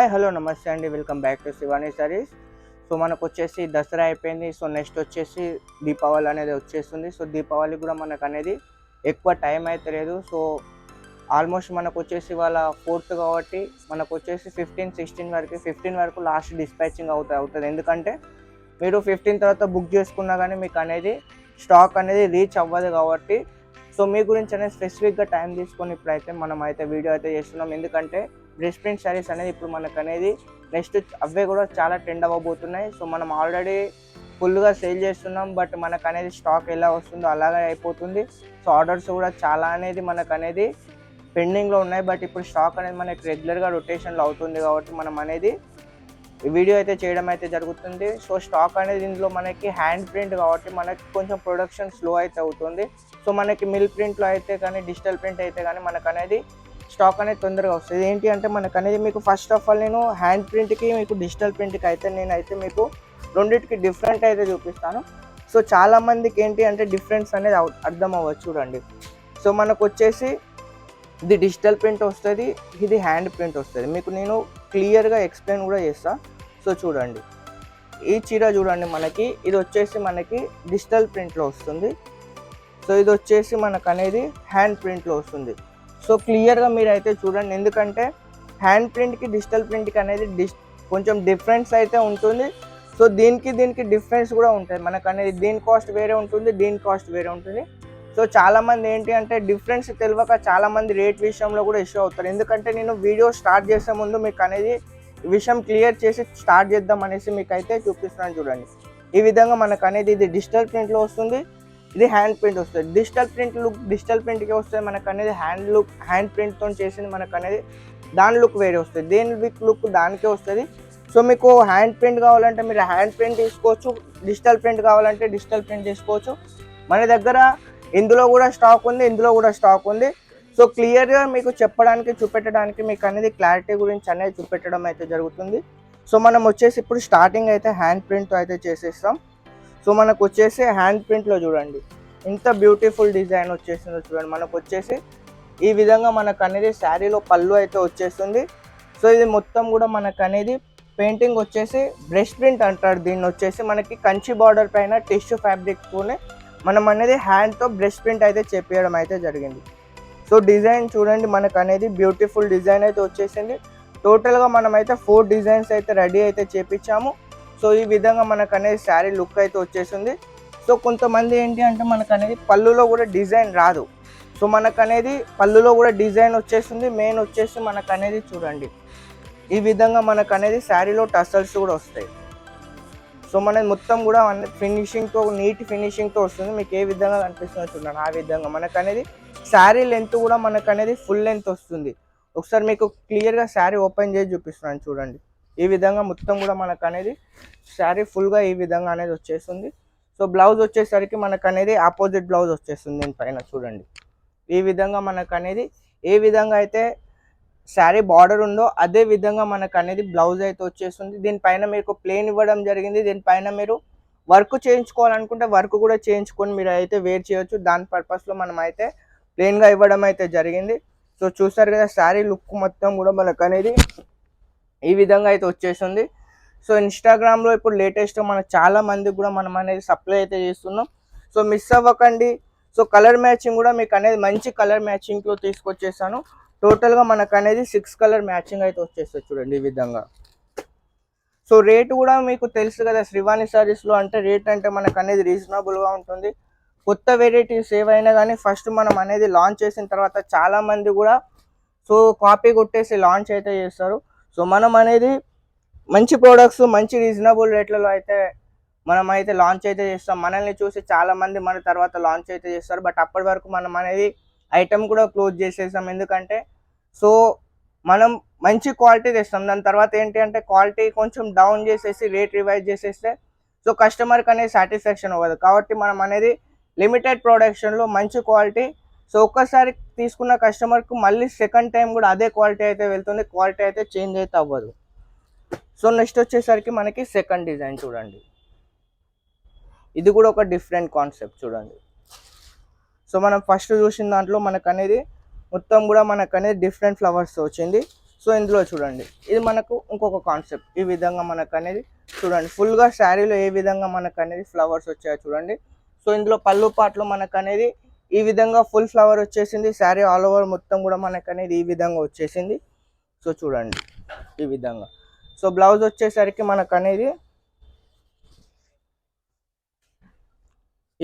Hi hello నమస్తే అండి. Welcome back to Shivani saris so మనకు వచ్చేసి దసరా అయిపోయింది. సో నెక్స్ట్ వచ్చేసి దీపావళి అనేది వచ్చేస్తుంది. సో దీపావళి కూడా మనకు అనేది ఎక్కువ టైం అయితే లేదు. సో ఆల్మోస్ట్ మనకు వచ్చేసి వాళ్ళ ఫోర్త్ కాబట్టి మనకు వచ్చేసి ఫిఫ్టీన్ సిక్స్టీన్ వరకు ఫిఫ్టీన్ వరకు లాస్ట్ డిస్పాచింగ్ అవుతుంది అవుతుంది. ఎందుకంటే మీరు ఫిఫ్టీన్ తర్వాత బుక్ చేసుకున్నా కానీ మీకు అనేది స్టాక్ అనేది రీచ్ అవ్వదు కాబట్టి. సో మీ గురించి అనేది స్పెసిఫిక్గా టైం తీసుకొని ఇప్పుడైతే మనం అయితే వీడియో అయితే చేస్తున్నాం. ఎందుకంటే డ్రెస్ ప్రింట్ శారీస్ అనేది ఇప్పుడు మనకు అనేది నెక్స్ట్ అవే కూడా చాలా ట్రెండ్ అవ్వబోతున్నాయి. సో మనం ఆల్రెడీ ఫుల్గా సేల్ చేస్తున్నాం. బట్ మనకు అనేది స్టాక్ ఎలా వస్తుందో అలాగే అయిపోతుంది. సో ఆర్డర్స్ కూడా చాలా అనేది మనకు అనేది పెండింగ్లో ఉన్నాయి. బట్ ఇప్పుడు స్టాక్ అనేది మనకి రెగ్యులర్గా రొటేషన్లో అవుతుంది కాబట్టి మనం అనేది వీడియో అయితే చేయడం అయితే జరుగుతుంది. సో స్టాక్ అనేది ఇందులో మనకి హ్యాండ్ ప్రింట్ కాబట్టి మనకి కొంచెం ప్రొడక్షన్ స్లో అయితే అవుతుంది. సో మనకి మిల్ ప్రింట్లో అయితే కానీ డిజిటల్ ప్రింట్ అయితే కానీ మనకు అనేది స్టాక్ అనేది తొందరగా వస్తుంది. ఏంటి అంటే మనకు అనేది మీకు ఫస్ట్ ఆఫ్ ఆల్ నేను హ్యాండ్ ప్రింట్కి మీకు డిజిటల్ ప్రింట్కి అయితే నేను అయితే మీకు రెండింటికి డిఫరెంట్ అయితే చూపిస్తాను. సో చాలామందికి ఏంటి అంటే డిఫరెన్స్ అనేది అవ్- అర్థం అవ్వచ్చు చూడండి. సో మనకు వచ్చేసి ఇది డిజిటల్ ప్రింట్ వస్తుంది ఇది హ్యాండ్ ప్రింట్ వస్తుంది. మీకు నేను క్లియర్గా ఎక్స్ప్లెయిన్ కూడా చేస్తా. సో చూడండి. ఈ చీర చూడండి మనకి ఇది వచ్చేసి మనకి డిజిటల్ ప్రింట్లో వస్తుంది. సో ఇది వచ్చేసి మనకు అనేది హ్యాండ్ ప్రింట్లో వస్తుంది. సో క్లియర్గా మీరు అయితే చూడండి. ఎందుకంటే హ్యాండ్ ప్రింట్కి డిజిటల్ ప్రింట్కి అనేది డిస్ కొంచెం డిఫరెన్స్ అయితే ఉంటుంది. సో దీనికి దీనికి డిఫరెన్స్ కూడా ఉంటుంది. మనకు అనేది దీని కాస్ట్ వేరే ఉంటుంది దీని కాస్ట్ వేరే ఉంటుంది. సో చాలామంది ఏంటి అంటే డిఫరెన్స్ తెలియక చాలామంది రేట్ విషయంలో కూడా ఇష్యూ అవుతారు. ఎందుకంటే నేను వీడియో స్టార్ట్ చేసే ముందు మీకు అనేది విషయం క్లియర్ చేసి స్టార్ట్ చేద్దాం అనేసి మీకు అయితే చూపిస్తున్నాను చూడండి. ఈ విధంగా మనకు అనేది ఇది డిజిటల్ ప్రింట్లో వస్తుంది. ఇది హ్యాండ్ ప్రింట్ వస్తుంది. డిజిటల్ ప్రింట్ లుక్ డిజిటల్ ప్రింట్కి వస్తే మనకు అనేది హ్యాండ్ లుక్ హ్యాండ్ ప్రింట్తో చేసింది మనకు అనేది దాని లుక్ వేరే వస్తుంది. దేని విక్ లుక్ దానికే వస్తుంది. సో మీకు హ్యాండ్ ప్రింట్ కావాలంటే మీరు హ్యాండ్ ప్రింట్ తీసుకోవచ్చు. డిజిటల్ ప్రింట్ కావాలంటే డిజిటల్ ప్రింట్ తీసుకోవచ్చు. మన దగ్గర ఇందులో కూడా స్టాక్ ఉంది ఇందులో కూడా స్టాక్ ఉంది. సో క్లియర్గా మీకు చెప్పడానికి చూపెట్టడానికి మీకు అనేది క్లారిటీ గురించి అనేది చూపెట్టడం అయితే జరుగుతుంది. సో మనం వచ్చేసి ఇప్పుడు స్టార్టింగ్ అయితే హ్యాండ్ ప్రింట్తో అయితే చేసేస్తాం. సో మనకు వచ్చేసి హ్యాండ్ ప్రింట్లో చూడండి. ఇంత బ్యూటిఫుల్ డిజైన్ వచ్చేసిందో చూడండి. మనకు వచ్చేసి ఈ విధంగా మనకు అనేది శారీలో పళ్ళు అయితే వచ్చేస్తుంది. సో ఇది మొత్తం కూడా మనకు అనేది పెయింటింగ్ వచ్చేసి బ్రష్ ప్రింట్ అంటారు. దీన్ని వచ్చేసి మనకి కంచి బార్డర్ పైన టిష్యూ ఫ్యాబ్రిక్తోనే మనం అనేది హ్యాండ్తో బ్రష్ ప్రింట్ అయితే చేపించడం అయితే జరిగింది. సో డిజైన్ చూడండి మనకు అనేది బ్యూటిఫుల్ డిజైన్ అయితే వచ్చేసింది. టోటల్గా మనం అయితే ఫోర్ డిజైన్స్ అయితే రెడీ అయితే చేపించాము. సో ఈ విధంగా మనకు అనేది శారీ లుక్ అయితే వచ్చేసింది. సో కొంతమంది ఏంటి అంటే మనకు అనేది పళ్ళులో కూడా డిజైన్ రాదు. సో మనకు అనేది పళ్ళులో కూడా డిజైన్ వచ్చేస్తుంది మెయిన్ వచ్చేసి మనకు అనేది చూడండి. ఈ విధంగా మనకు అనేది శారీలో టసల్స్ కూడా వస్తాయి. సో మనది మొత్తం కూడా ఫినిషింగ్తో నీట్ ఫినిషింగ్తో వస్తుంది. మీకు ఏ విధంగా కనిపిస్తుందో చూడండి. ఆ విధంగా మనకు అనేది శారీ లెంత్ కూడా మనకు అనేది ఫుల్ లెంత్ వస్తుంది. ఒకసారి మీకు క్లియర్గా శారీ ఓపెన్ చేసి చూపిస్తున్నాను చూడండి. ఈ విధంగా మొత్తం కూడా మనకు అనేది శారీ ఫుల్గా ఈ విధంగా అనేది వచ్చేస్తుంది. సో బ్లౌజ్ వచ్చేసరికి మనకు అనేది ఆపోజిట్ బ్లౌజ్ వచ్చేస్తుంది దీనిపైన చూడండి. ఈ విధంగా మనకు అనేది ఏ విధంగా అయితే శారీ బార్డర్ ఉందో అదే విధంగా మనకు అనేది బ్లౌజ్ అయితే వచ్చేస్తుంది. దీనిపైన మీకు ప్లేన్ ఇవ్వడం జరిగింది. దీనిపైన మీరు వర్క్ చేయించుకోవాలనుకుంటే వర్క్ కూడా చేయించుకొని మీరు అయితే వేర్ చేయొచ్చు. దాని పర్పస్లో మనం అయితే ప్లెయిన్గా ఇవ్వడం అయితే జరిగింది. సో చూసారు కదా శారీ లుక్ మొత్తం కూడా మనకు అనేది ఈ విధంగా అయితే వచ్చేసింది. సో ఇన్స్టాగ్రామ్లో ఇప్పుడు లేటెస్ట్ మనం చాలా మందికి కూడా మనం అనేది సప్లై అయితే చేస్తున్నాం. సో మిస్ అవ్వకండి. సో కలర్ మ్యాచింగ్ కూడా మీకు అనేది మంచి కలర్ మ్యాచింగ్లో తీసుకొచ్చేసాను. టోటల్గా మనకు అనేది సిక్స్ కలర్ మ్యాచింగ్ అయితే వచ్చేస్తుంది చూడండి ఈ విధంగా. సో రేట్ కూడా మీకు తెలుసు కదా శ్రీవాణి సారీస్లో అంటే రేట్ అంటే మనకు అనేది రీజనబుల్గా ఉంటుంది. కొత్త వెరైటీస్ ఏవైనా కానీ ఫస్ట్ మనం అనేది లాంచ్ చేసిన తర్వాత చాలామంది కూడా సో కాపీ కొట్టేసి లాంచ్ అయితే చేస్తారు. సో మనం అనేది మంచి ప్రోడక్ట్స్ మంచి రీజనబుల్ రేట్లలో అయితే మనం అయితే లాంచ్ అయితే చేస్తాం. మనల్ని చూసి చాలా మంది మన తర్వాత లాంచ్ అయితే చేస్తారు. బట్ అప్పటి వరకు మనం అనేది ఐటమ్ కూడా క్లోజ్ చేసేసాం. ఎందుకంటే సో మనం మంచి క్వాలిటీ తెస్తాం. దాని తర్వాత ఏంటి అంటే క్వాలిటీ కొంచెం డౌన్ చేసేసి రేట్ రివైజ్ చేసేస్తే సో కస్టమర్కి అనేది సాటిస్ఫాక్షన్ అవ్వదు. కాబట్టి మనం అనేది లిమిటెడ్ ప్రొడక్షన్లో మంచి క్వాలిటీ సో ఒక్కసారి తీసుకున్న కస్టమర్కు మళ్ళీ సెకండ్ టైం కూడా అదే క్వాలిటీ అయితే వెళ్తుంది క్వాలిటీ అయితే చేంజ్ అయితే అవ్వదు. సో నెక్స్ట్ వచ్చేసరికి మనకి సెకండ్ డిజైన్ చూడండి. ఇది కూడా ఒక డిఫరెంట్ కాన్సెప్ట్ చూడండి. సో మనం ఫస్ట్ చూసిన దాంట్లో మనకు అనేది మొత్తం కూడా మనకు అనేది డిఫరెంట్ ఫ్లవర్స్ వచ్చింది. సో ఇందులో చూడండి ఇది మనకు ఇంకొక కాన్సెప్ట్ ఈ విధంగా మనకు అనేది చూడండి ఫుల్గా శారీలో ఏ విధంగా మనకు అనేది ఫ్లవర్స్ వచ్చాయో చూడండి. సో ఇందులో పళ్ళు పాటలు మనకు అనేది ఈ విధంగా ఫుల్ ఫ్లవర్ వచ్చేసింది. శారీ ఆల్ ఓవర్ మొత్తం కూడా మనకు అనేది ఈ విధంగా వచ్చేసింది. సో చూడండి ఈ విధంగా. సో బ్లౌజ్ వచ్చేసరికి మనకు అనేది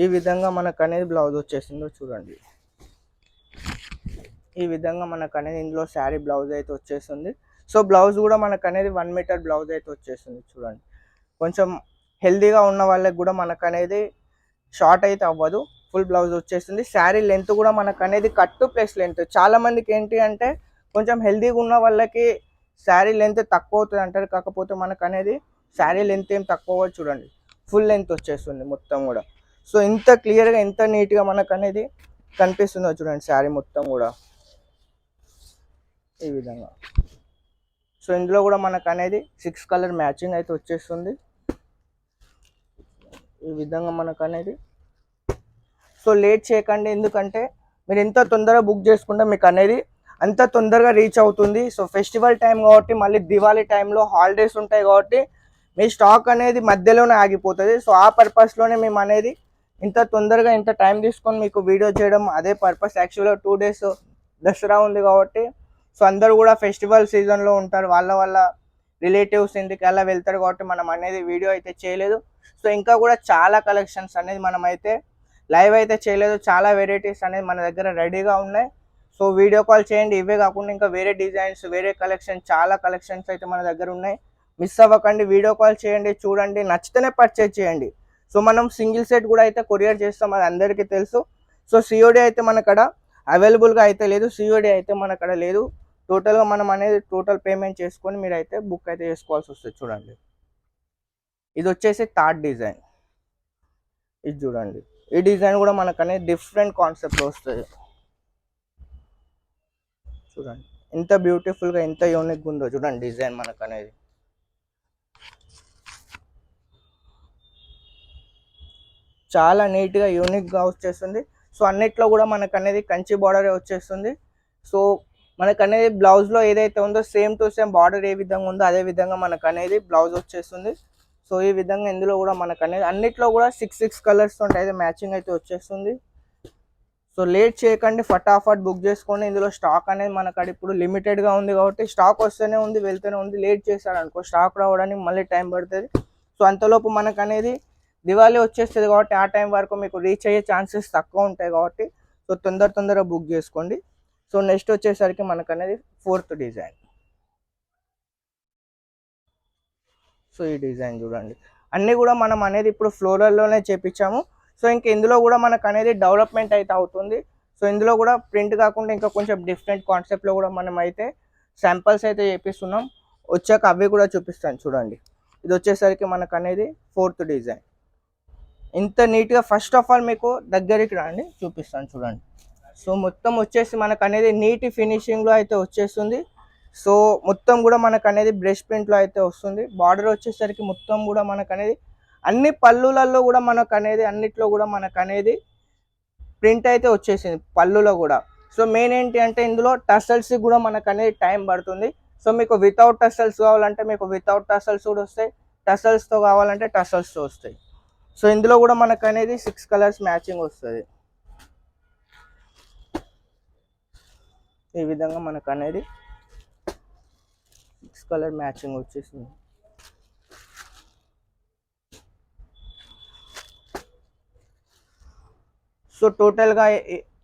ఈ విధంగా మనకు అనేది బ్లౌజ్ వచ్చేసిందో చూడండి. ఈ విధంగా మనకు అనేది ఇందులో శారీ బ్లౌజ్ అయితే వచ్చేస్తుంది సో బ్లౌజ్ కూడా మనకు అనేది వన్ మీటర్ బ్లౌజ్ అయితే వచ్చేస్తుంది చూడండి. కొంచెం హెల్దీగా ఉన్న వాళ్ళకి కూడా మనకు అనేది షార్ట్ అయితే అవ్వదు. ఫుల్ బ్లౌజ్ వచ్చేస్తుంది శారీ లెంత్ కూడా మనకు అనేది కట్టు ప్లస్ లెంత్ చాలా మందికి ఏంటి అంటే కొంచెం హెల్దీగా ఉన్న వాళ్ళకి శారీ లెంత్ తక్కువ అవుతుంది అంటారు. కాకపోతే మనకు అనేది శారీ లెంత్ ఏం తక్కువ చూడండి. ఫుల్ లెంత్ వచ్చేస్తుంది మొత్తం కూడా. సో ఇంత క్లియర్గా ఎంత నీట్గా మనకు అనేది కనిపిస్తుందో చూడండి శారీ మొత్తం కూడా. ఈ విధంగా. సో ఇందులో కూడా మనకు అనేది సిక్స్ కలర్ మ్యాచింగ్ అయితే వచ్చేస్తుంది. ఈ విధంగా మనకు అనేది సో లేట్ చేయకండి. ఎందుకంటే మీరు ఎంత తొందరగా బుక్ చేసుకుంటే మీకు అనేది అంత తొందరగా రీచ్ అవుతుంది. సో ఫెస్టివల్ టైం కాబట్టి మళ్ళీ దివాళీ టైంలో హాలిడేస్ ఉంటాయి కాబట్టి మీ స్టాక్ అనేది మధ్యలోనే ఆగిపోతుంది. సో ఆ పర్పస్లోనే మేము అనేది ఇంత తొందరగా ఇంత టైం తీసుకొని మీకు వీడియో చేయడం అదే పర్పస్. యాక్చువల్గా టూ డేస్ దసరా ఉంది కాబట్టి సో అందరూ కూడా ఫెస్టివల్ సీజన్లో ఉంటారు. వాళ్ళ వాళ్ళ రిలేటివ్స్ ఇంటికి అలా వెళ్తారు కాబట్టి మనం అనేది వీడియో అయితే చేయలేదు. సో ఇంకా కూడా చాలా కలెక్షన్స్ అనేది మనం అయితే లైవ్ అయితే చేయలేదు. చాలా వెరైటీస్ అనేది మన దగ్గర రెడీగా ఉన్నాయి. సో వీడియో కాల్ చేయండి. ఇవే కాకుండా ఇంకా వేరే డిజైన్స్ వేరే కలెక్షన్ చాలా కలెక్షన్స్ అయితే మన దగ్గర ఉన్నాయి. మిస్ అవ్వకండి. వీడియో కాల్ చేయండి. చూడండి. నచ్చితేనే పర్చేజ్ చేయండి. సో మనం సింగిల్ సెట్ కూడా అయితే కొరియర్ చేస్తాం. అది అందరికీ తెలుసు. సో సిఓడి అయితే మన అవైలబుల్గా అయితే లేదు. సిఓడి అయితే మన లేదు. టోటల్గా మనం అనేది టోటల్ పేమెంట్ చేసుకొని మీరు అయితే బుక్ అయితే చేసుకోవాల్సి వస్తుంది. చూడండి. ఇది వచ్చేసి థర్డ్ డిజైన్. ఇది చూడండి. ఈ డిజైన్ కూడా మనకనే డిఫరెంట్ కాన్సెప్ట్లో వస్తుంది చూడండి. ఎంత బ్యూటిఫుల్గా ఎంత యూనిక్ ఉందో చూడండి డిజైన్ మనకు అనేది చాలా నీట్గా యూనిక్గా వచ్చేస్తుంది. సో అన్నిట్లో కూడా మనకు అనేది కంచి బార్డరే వచ్చేస్తుంది. సో మనకు అనేది బ్లౌజ్లో ఏదైతే ఉందో సేమ్ టు సేమ్ బార్డర్ ఏ విధంగా ఉందో అదే విధంగా మనకు అనేది బ్లౌజ్ వచ్చేస్తుంది. సో ఈ విధంగా ఇందులో కూడా మనకు అనేది అన్నిట్లో కూడా సిక్స్ సిక్స్ కలర్స్ ఉంటాయి అయితే మ్యాచింగ్ అయితే వచ్చేస్తుంది. సో లేట్ చేయకండి ఫటాఫట్ బుక్ చేసుకోండి ఇందులో స్టాక్ అనేది మనకు ఇప్పుడు లిమిటెడ్గా ఉంది కాబట్టి స్టాక్ వస్తూనే ఉంది వెళ్తూనే ఉంది లేట్ చేశారనుకో అనుకో స్టాక్ రావడానికి మళ్ళీ టైం పడుతుంది. సో అంతలోపు మనకు అనేది దివాళీ వచ్చేస్తుంది కాబట్టి ఆ టైం వరకు మీకు రీచ్ అయ్యే ఛాన్సెస్ తక్కువ ఉంటాయి కాబట్టి సో తొందర తొందరగా బుక్ చేసుకోండి. సో నెక్స్ట్ వచ్చేసరికి మనకు అనేది ఫోర్త్ డిజైన్ సో ఈ డిజైన్ చూడండి. అన్నీ కూడా మనం అనేది ఇప్పుడు ఫ్లోరల్లోనే చేపించాము. సో ఇంక ఇందులో కూడా మనకు అనేది డెవలప్మెంట్ అయితే అవుతుంది. సో ఇందులో కూడా ప్రింట్ కాకుండా ఇంకా కొంచెం డిఫరెంట్ కాన్సెప్ట్లో కూడా మనం అయితే శాంపిల్స్ అయితే చేపిస్తున్నాం. వచ్చాక అవి కూడా చూపిస్తాను చూడండి. ఇది వచ్చేసరికి మనకు అనేది ఫోర్త్ డిజైన్. ఇంత నీట్గా ఫస్ట్ ఆఫ్ ఆల్ మీకు దగ్గరికి రండి చూపిస్తాను చూడండి. సో మొత్తం వచ్చేసి మనకు అనేది నీటి ఫినిషింగ్లో అయితే వచ్చేస్తుంది. సో మొత్తం కూడా మనకు అనేది బ్రష్ ప్రింట్లో అయితే వస్తుంది. బార్డర్ వచ్చేసరికి మొత్తం కూడా మనకు అనేది అన్ని పళ్ళులలో కూడా మనకు అనేది అన్నిట్లో కూడా మనకు అనేది ప్రింట్ అయితే వచ్చేసింది పళ్ళులో కూడా. సో మెయిన్ ఏంటి అంటే ఇందులో టసల్స్ కూడా మనకు అనేది టైం పడుతుంది. సో మీకు వితౌట్ టసల్స్ కావాలంటే మీకు వితౌట్ టసల్స్ కూడా వస్తాయి. టసల్స్తో కావాలంటే టసల్స్తో వస్తాయి. సో ఇందులో కూడా మనకు అనేది సిక్స్ కలర్స్ మ్యాచింగ్ వస్తుంది. ఈ విధంగా మనకు అనేది కలర్ మ్యాచింగ్ వచ్చేసింది. సో టోటల్గా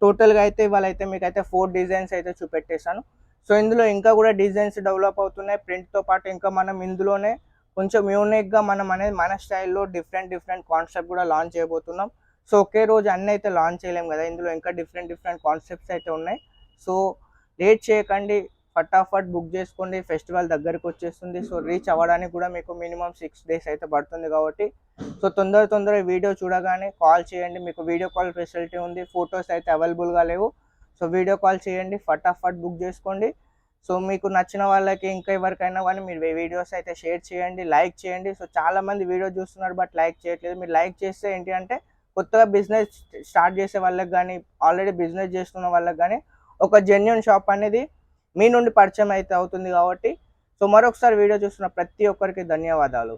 టోటల్గా అయితే ఇవాళ అయితే మీకు అయితే ఫోర్ డిజైన్స్ అయితే చూపెట్టేశాను. సో ఇందులో ఇంకా కూడా డిజైన్స్ డెవలప్ అవుతున్నాయి. ప్రింట్తో పాటు ఇంకా మనం ఇందులోనే కొంచెం యూనిక్గా మనం అనేది మన స్టైల్లో డిఫరెంట్ డిఫరెంట్ కాన్సెప్ట్ కూడా లాంచ్ చేయబోతున్నాం. సో ఒకే రోజు అన్నీ అయితే లాంచ్ చేయలేము కదా. ఇందులో ఇంకా డిఫరెంట్ డిఫరెంట్ కాన్సెప్ట్స్ అయితే ఉన్నాయి. సో లేట్ చేయకండి. ఫటాఫట్ బుక్ చేసుకోండి ఫెస్టివల్ దగ్గరికి వచ్చేస్తుంది. సో రీచ్ అవ్వడానికి కూడా మీకు మినిమం సిక్స్ డేస్ అయితే పడుతుంది కాబట్టి. సో తొందర తొందర వీడియో చూడగానే కాల్ చేయండి. మీకు వీడియో కాల్ ఫెసిలిటీ ఉంది ఫొటోస్ అయితే అవైలబుల్గా లేవు. సో వీడియో కాల్ చేయండి ఫటాఫట్ బుక్ చేసుకోండి. సో మీకు నచ్చిన వాళ్ళకి ఇంకా ఎవరికైనా కానీ మీరు వీడియోస్ అయితే షేర్ చేయండి లైక్ చేయండి. సో చాలామంది వీడియో చూస్తున్నారు బట్ లైక్ చేయట్లేదు. మీరు లైక్ చేస్తే ఏంటి అంటే కొత్తగా బిజినెస్ స్టార్ట్ చేసే వాళ్ళకి కానీ ఆల్రెడీ బిజినెస్ చేస్తున్న వాళ్ళకి కానీ ఒక జెన్యున్ షాప్ అనేది మీ నుండి పరిచయం అయితే అవుతుంది కాబట్టి. సో మరొకసారి వీడియో చూస్తున్న ప్రతి ఒక్కరికి ధన్యవాదాలు.